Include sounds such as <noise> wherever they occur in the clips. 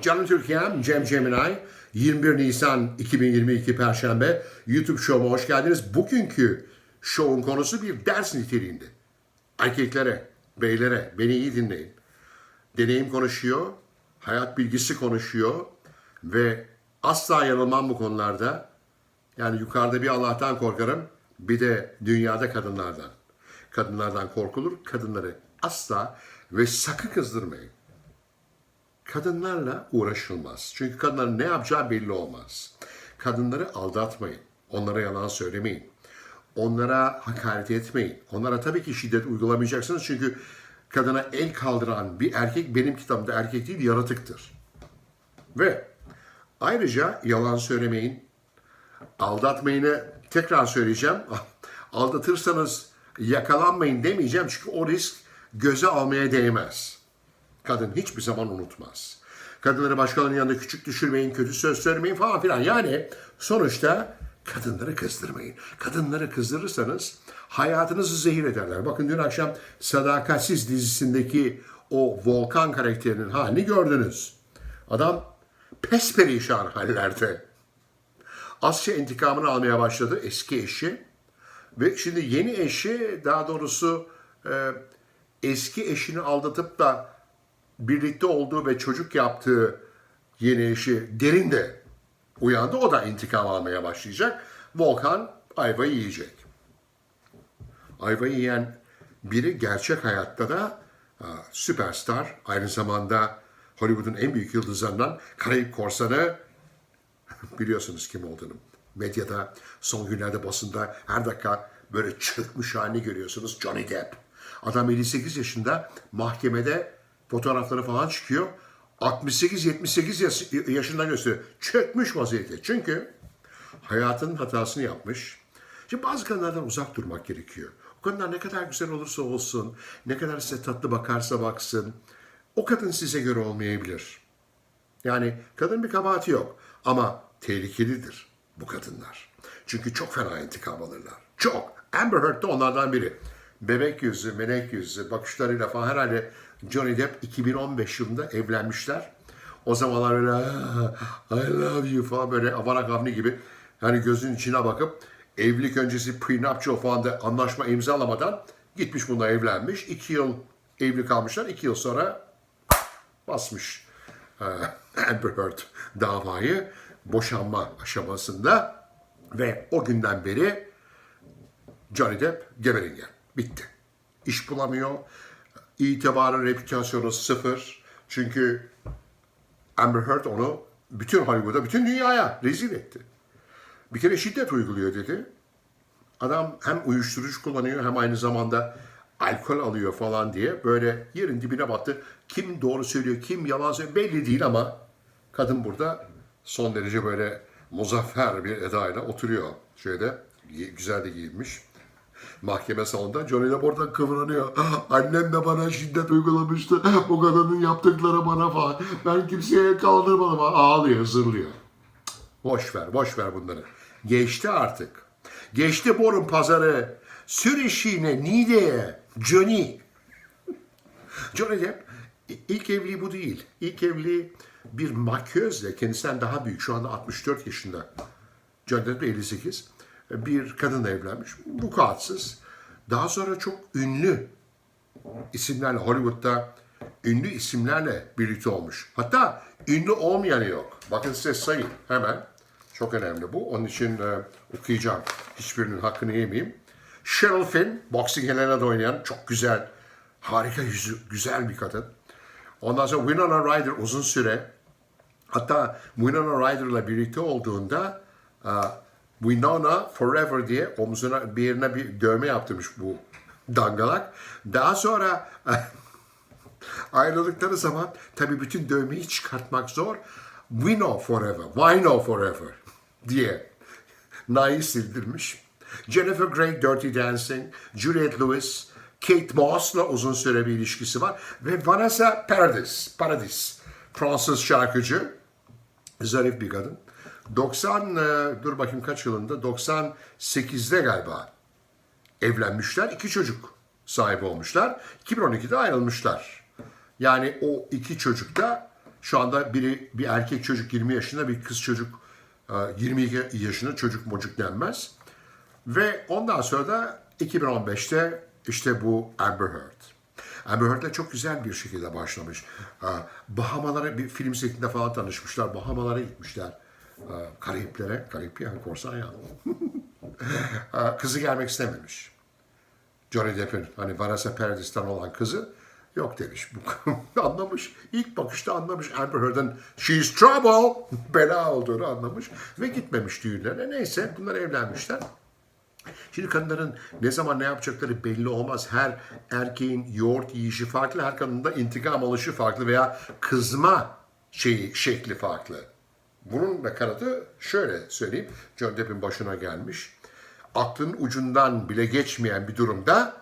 Canım Türkiye'm, Cem Ceminay. 21 Nisan 2022 Perşembe YouTube show'uma hoş geldiniz. Bugünkü show'un konusu bir ders niteliğinde. Erkeklere, beylere, beni iyi dinleyin. Deneyim konuşuyor, hayat bilgisi konuşuyor ve asla yanılmam bu konularda. Yani yukarıda bir Allah'tan korkarım, bir de dünyada kadınlardan. Kadınlardan korkulur, kadınları asla ve sakın kızdırmayın kadınlarla uğraşılmaz. Çünkü kadınların ne yapacağı belli olmaz. Kadınları aldatmayın. Onlara yalan söylemeyin. Onlara hakaret etmeyin. Onlara tabii ki şiddet uygulamayacaksınız. Çünkü kadına el kaldıran bir erkek benim kitabımda erkek değil yaratıktır. Ve ayrıca yalan söylemeyin. Aldatmayını tekrar söyleyeceğim. <laughs> Aldatırsanız yakalanmayın demeyeceğim. Çünkü o risk göze almaya değmez. Kadın hiçbir zaman unutmaz. Kadınları başkalarının yanında küçük düşürmeyin, kötü söz söylemeyin falan filan. Yani sonuçta kadınları kızdırmayın. Kadınları kızdırırsanız hayatınızı zehir ederler. Bakın dün akşam Sadakatsiz dizisindeki o Volkan karakterinin halini gördünüz. Adam pesperişan hallerde. Asya intikamını almaya başladı eski eşi. Ve şimdi yeni eşi daha doğrusu e, eski eşini aldatıp da birlikte olduğu ve çocuk yaptığı yeni eşi derin de uyandı. O da intikam almaya başlayacak. Volkan ayvayı yiyecek. Ayvayı yiyen biri gerçek hayatta da ha, süperstar. Aynı zamanda Hollywood'un en büyük yıldızlarından Karayip Korsanı <laughs> biliyorsunuz kim olduğunu. Medyada, son günlerde basında her dakika böyle çökmüş halini görüyorsunuz. Johnny Depp. Adam 58 yaşında mahkemede fotoğrafları falan çıkıyor. 68-78 yaş- yaşında gösteriyor. Çökmüş vaziyette. Çünkü hayatının hatasını yapmış. Şimdi bazı kadınlardan uzak durmak gerekiyor. O kadınlar ne kadar güzel olursa olsun, ne kadar size tatlı bakarsa baksın, o kadın size göre olmayabilir. Yani kadın bir kabahati yok ama tehlikelidir bu kadınlar. Çünkü çok fena intikam alırlar. Çok. Amber Heard de onlardan biri. Bebek yüzü, melek yüzü, bakışlarıyla falan herhalde Johnny Depp 2015 yılında evlenmişler. O zamanlar böyle "Ah, I love you falan böyle avarak avni gibi yani gözün içine bakıp evlilik öncesi prenuptial falan da anlaşma imzalamadan gitmiş bununla evlenmiş. İki yıl evli kalmışlar. iki yıl sonra basmış e, <laughs> Amber Heard davayı boşanma aşamasında ve o günden beri Johnny Depp geberingen. Bitti. İş bulamıyor. İtibarı, reputasyonu sıfır. Çünkü Amber Heard onu bütün Hollywood'a, bütün dünyaya rezil etti. Bir kere şiddet uyguluyor dedi. Adam hem uyuşturucu kullanıyor hem aynı zamanda alkol alıyor falan diye böyle yerin dibine battı. Kim doğru söylüyor, kim yalan söylüyor belli değil ama kadın burada son derece böyle muzaffer bir edayla oturuyor. Şöyle gi- güzel de giyinmiş. Mahkeme salonunda Johnny Depp oradan kıvranıyor. <gasps> Annem de bana şiddet uygulamıştı. Bu kadının yaptıkları bana falan. Ben kimseye kaldırmadım. Ağlıyor, zırlıyor. Boş ver, boş ver bunları. Geçti artık. Geçti borun pazarı. Sür eşiğine, Nide'ye, Johnny. Johnny Depp ilk evliliği bu değil. İlk evliliği bir makyözle, kendisinden daha büyük, şu anda 64 yaşında. Johnny Depp de 58. Bir kadınla evlenmiş. Vukuatsız. Daha sonra çok ünlü isimlerle Hollywood'da ünlü isimlerle birlikte olmuş. Hatta ünlü olmayanı yok. Bakın size sayayım hemen. Çok önemli bu. Onun için e, okuyacağım. Hiçbirinin hakkını yemeyeyim. Cheryl Finn, Boxing Helena'da oynayan çok güzel, harika yüzü, güzel bir kadın. Ondan sonra Winona Ryder uzun süre Hatta Winona Ryder'la birlikte olduğunda e, Winona Forever diye omzuna bir yerine bir dövme yaptırmış bu dangalak. Daha sonra <laughs> ayrıldıkları zaman tabii bütün dövmeyi çıkartmak zor. Wino Forever, Wino Forever diye Na'yı sildirmiş. Jennifer Grey Dirty Dancing, Juliette Lewis, Kate Moss'la uzun süre bir ilişkisi var ve Vanessa Paradis, Paradis, Fransız şarkıcı, zarif bir kadın. 90, e, dur bakayım kaç yılında, 98'de galiba evlenmişler, iki çocuk sahibi olmuşlar. 2012'de ayrılmışlar. Yani o iki çocuk da Şu anda biri bir erkek çocuk 20 yaşında, bir kız çocuk e, 22 yaşında çocuk mocuk denmez. Ve ondan sonra da 2015'te işte bu Amber Heard. Amber Heard'le çok güzel bir şekilde başlamış. E, Bahamalara bir film setinde falan tanışmışlar. Bahamalara gitmişler. E, Karayiplere, Karayip yani korsan ya. <laughs> E, Kızı gelmek istememiş. Johnny Depp'in hani Vanessa Paradis'ten olan kızı yok demiş. <laughs> Anlamış. İlk bakışta anlamış Amber Heard'ın she's trouble <laughs> bela olduğunu anlamış ve gitmemiş düğünlerine. Neyse bunlar evlenmişler. Şimdi kadınların ne zaman ne yapacakları belli olmaz. Her erkeğin yoğurt yiyişi farklı, her kadının da intikam alışı farklı veya kızma şeyi, şekli farklı. Bunun da kanıtı şöyle söyleyeyim. John Depp'in başına gelmiş. Aklın ucundan bile geçmeyen bir durumda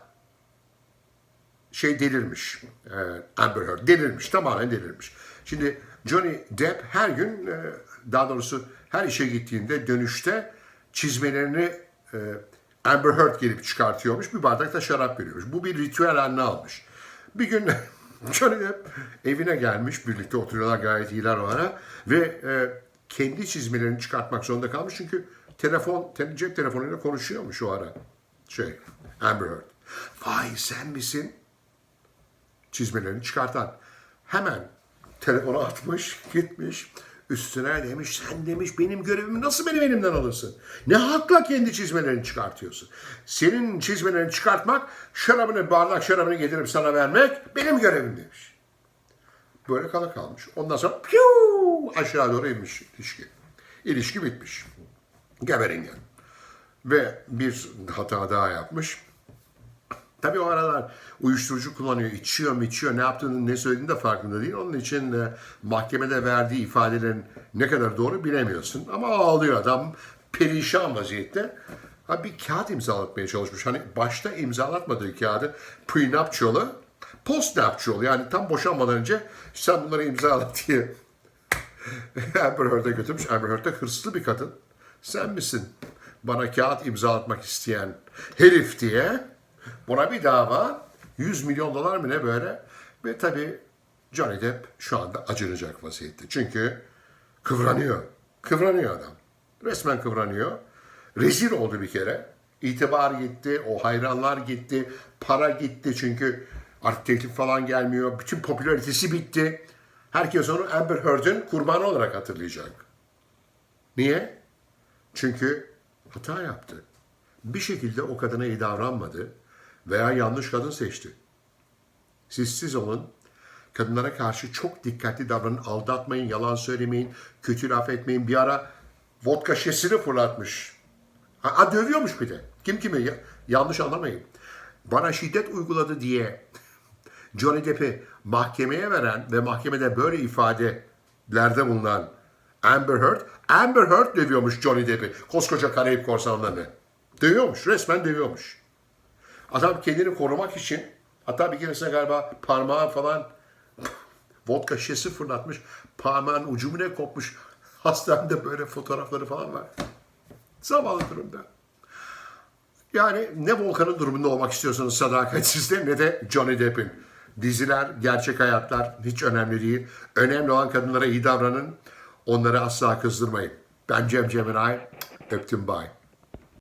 şey delirmiş. Ee, Amber Heard delirmiş. Tamamen delirmiş. Şimdi Johnny Depp her gün e, daha doğrusu her işe gittiğinde dönüşte çizmelerini e, Amber Heard gelip çıkartıyormuş. Bir bardak da şarap veriyormuş. Bu bir ritüel haline almış. Bir gün <laughs> Johnny Depp evine gelmiş. Birlikte oturuyorlar gayet iyiler o. Ve e, kendi çizmelerini çıkartmak zorunda kalmış. Çünkü telefon, te- cep telefonuyla konuşuyormuş o ara. Şey, Amber Heard. Vay sen misin? çizmelerini çıkartan. Hemen telefonu atmış, gitmiş. Üstüne demiş, sen demiş benim görevimi nasıl benim elimden alırsın? Ne hakla kendi çizmelerini çıkartıyorsun? Senin çizmelerini çıkartmak, şarabını, bardak şarabını getirip sana vermek benim görevim demiş. Böyle kala kalmış. Ondan sonra piu aşağı doğru inmiş ilişki. İlişki bitmiş. Geberingen. Ve bir hata daha yapmış. Tabii o aralar uyuşturucu kullanıyor, içiyor mu içiyor, ne yaptığını, ne söylediğini de farkında değil. Onun için e, mahkemede verdiği ifadelerin ne kadar doğru bilemiyorsun. Ama ağlıyor adam, perişan vaziyette. Ha, bir kağıt imzalatmaya çalışmış. Hani başta imzalatmadığı kağıdı prenuptial'ı postnuptial yani tam boşanmadan önce sen bunları imzala diye <laughs> Amber Heard'a götürmüş. Amber Heard de hırslı bir kadın. Sen misin bana kağıt imzalatmak isteyen herif diye buna bir dava 100 milyon dolar mı ne böyle ve tabii Johnny Depp şu anda acınacak vaziyette. Çünkü kıvranıyor. Kıvranıyor adam. Resmen kıvranıyor. Rezil oldu bir kere. İtibar gitti, o hayranlar gitti, para gitti çünkü artık teklif falan gelmiyor. Bütün popülaritesi bitti. Herkes onu Amber Heard'ın kurbanı olarak hatırlayacak. Niye? Çünkü hata yaptı. Bir şekilde o kadına iyi davranmadı veya yanlış kadın seçti. Siz siz olun. Kadınlara karşı çok dikkatli davranın. Aldatmayın, yalan söylemeyin, kötü laf etmeyin. Bir ara vodka şişesini fırlatmış. Ha, ha, dövüyormuş bir de. Kim kime? Ya- yanlış anlamayın. Bana şiddet uyguladı diye <laughs> Johnny Depp'i mahkemeye veren ve mahkemede böyle ifadelerde bulunan Amber Heard, Amber Heard dövüyormuş Johnny Depp'i. Koskoca Karayip korsanlarını. Dövüyormuş, resmen dövüyormuş. Adam kendini korumak için hatta bir keresinde galiba parmağı falan <laughs> vodka şişesi fırlatmış. Parmağın ucu mu ne kopmuş. Hastanede böyle fotoğrafları falan var. Zavallı durumda. Yani ne Volkan'ın durumunda olmak istiyorsanız sadakatsizde ne de Johnny Depp'in. Diziler, gerçek hayatlar hiç önemli değil. Önemli olan kadınlara iyi davranın. Onları asla kızdırmayın. Ben Cem Cemiray. Öptüm bay.